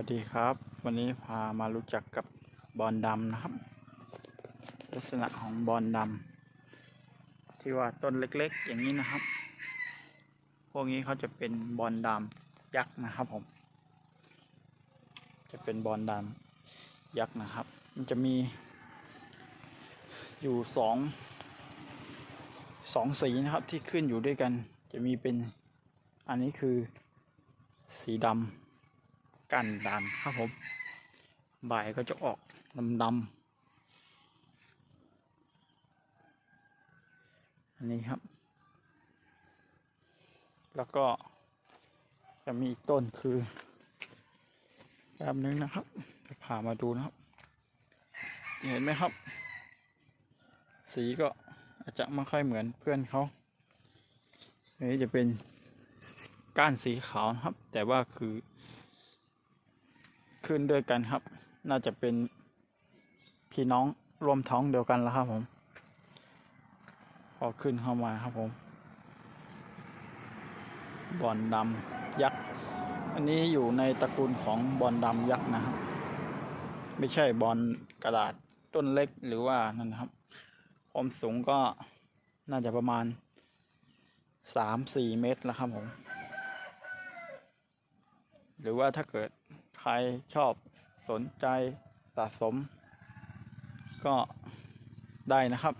วัสดีครับ วันนี้พามารู้จักกับบอลดำนะครับ ลักษณะของบอลดำที่ว่าต้นเล็กๆ อย่างนี้นะครับ พวกนี้เขาจะเป็นบอลดำยักษ์นะครับผม จะเป็นบอลดำยักษ์นะครับ มันจะมี อยู่สองสองสีนะครับที่ขึ้นอยู่ด้วยกัน จะมีเป็นอันนี้คือสีดำ กันดำครับผมใบก็จะออกดำดำอันนี้ครับ แล้วก็จะมีอีกต้นคือแบบนึงนะครับ จะพามาดูนะครับ เห็นไหมครับ สีก็อาจจะไม่ค่อยเหมือนเพื่อนเขาอันนี้จะเป็นก้านสีขาวนะครับ แต่ว่าคือ ขึ้นด้วยกันครับ น่าจะเป็นพี่น้องรวมท้องเดียวกันแล้วครับผมพอขึ้นเข้ามาครับผมบอลดำยักษ์ อันนี้อยู่ในตระกูลของบอลดำยักษ์นะครับ ไม่ใช่บอลกระดาษต้นเล็กหรือว่านั่นนะครับความสูงก็น่าจะประมาณสามสี่เมตรแล้วครับผม หรือว่าถ้าเกิด รชอบสนใจสะสม ก็ได้นะครับ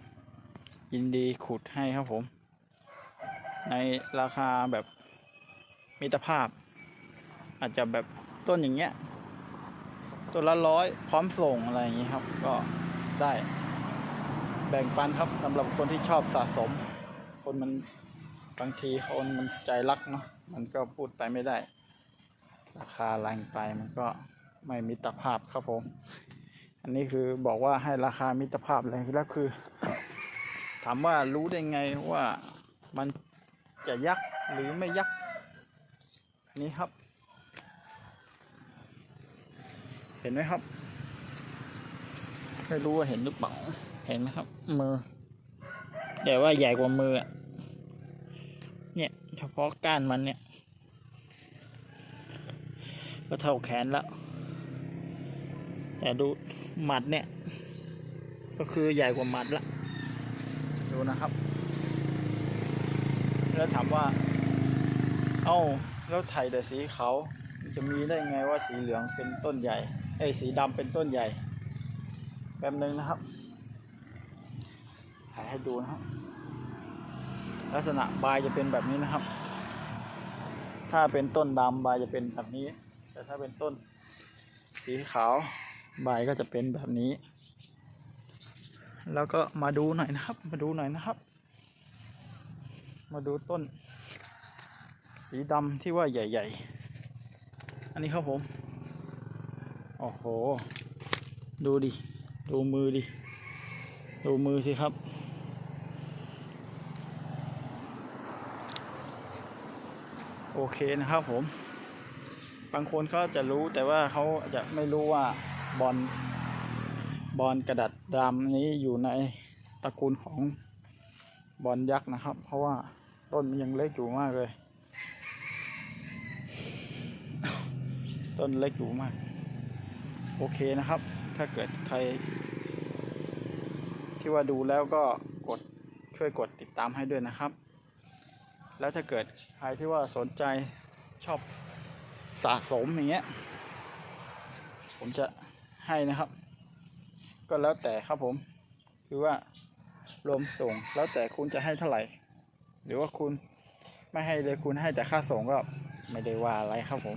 ยินดีขุดให้ครับผม ในราคาแบบมิตรภาพ อาจจะแบบต้นอย่างเงี้ยต้นละร้อยพร้อมส่งอะไรอย่างงี้ครับ ก็ได้แบ่งปันครับสำหรับคนที่ชอบสะสม คนมันบางทีคนมันใจรักเนาะมันก็พูดไปไม่ได้ ราคาแรงไปมันก็ไม่มิตรภาพครับผม อันนี้คือบอกว่าให้ราคามิตรภาพเลยแล้วคือ ถามว่ารู้ได้ไงว่ามันจะยักหรือไม่ยักอันนี้ครับ เห็นไหมครับไม่รู้ว่าเห็นหรือเปล่าเห็นไหมครับ มือแต่ว่าใหญ่กว่ามือเนี่ย เฉพาะก้านมันเนี่ย ก็เท่าแขนแล้ว แต่ดูหมัดเนี่ย ก็คือใหญ่กว่าหมัดละ ดูนะครับ แล้วถามว่า เอ้า แล้วไทยแต่สีขาวมันจะมีได้ไงว่าสีเหลืองเป็นต้นใหญ่ ไอ้ยสีดำเป็นต้นใหญ่ แป๊บนึงนะครับ ถ่ายให้ดูนะครับ ลักษณะใบจะเป็นแบบนี้นะครับ ถ้าเป็นต้นดำใบจะเป็นแบบนี้ แต่ถ้าเป็นต้นสีขาวใบก็จะเป็นแบบนี้ แล้วก็มาดูหน่อยนะครับ มาดูหน่อยนะครับ มาดูต้น สีดำที่ว่าใหญ่ ๆ อันนี้ครับผม โอ้โห ดูดิ ดูมือดิ ดูมือสิครับโอเคนะครับผม บางคนเขาจะรู้แต่ว่าเขาอาจจะไม่รู้ว่าบอลบอลกระดาษดำนี้อยู่ในตระกูลของบอลยักษ์นะครับ เพราะว่าต้นมันยังเล็กอยู่มากเลย ต้นเล็กอยู่มาก โอเคนะครับ ถ้าเกิดใคร ที่ว่าดูแล้วก็กดช่วยกดติดตามให้ด้วยนะครับ แล้วถ้าเกิดใครที่ว่าสนใจชอบ สะสมอย่างเงี้ย ผมจะให้นะครับ ก็แล้วแต่ครับผม คือว่ารวมส่งแล้วแต่คุณจะให้เท่าไหร่ หรือว่าคุณไม่ให้เลยคุณให้แต่ค่าส่งก็ไม่ได้ว่าอะไรครับผม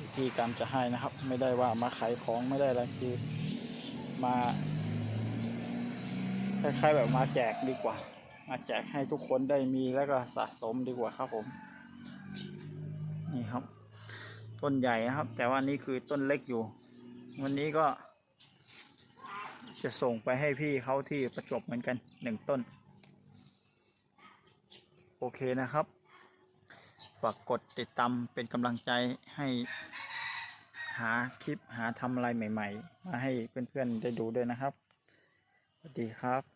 วิธีการจะให้นะครับ ไม่ได้ว่ามาขายของไม่ได้อะไรคือมาคล้ายๆแบบมาแจกดีกว่า มาแจกให้ทุกคนได้มีแล้วก็สะสมดีกว่าครับผม นี่ครับ ต้นใหญ่นะครับ แต่ว่านี่คือต้นเล็กอยู่ วันนี้ก็ จะส่งไปให้พี่เขาที่ประจบเหมือนกันหนึ่งต้น โอเคนะครับ ฝากกดติดตามเป็นกำลังใจให้หาคลิปหาทำอะไรใหม่ ๆ มาให้เพื่อนๆได้ดูด้วยนะครับ สวัสดีครับ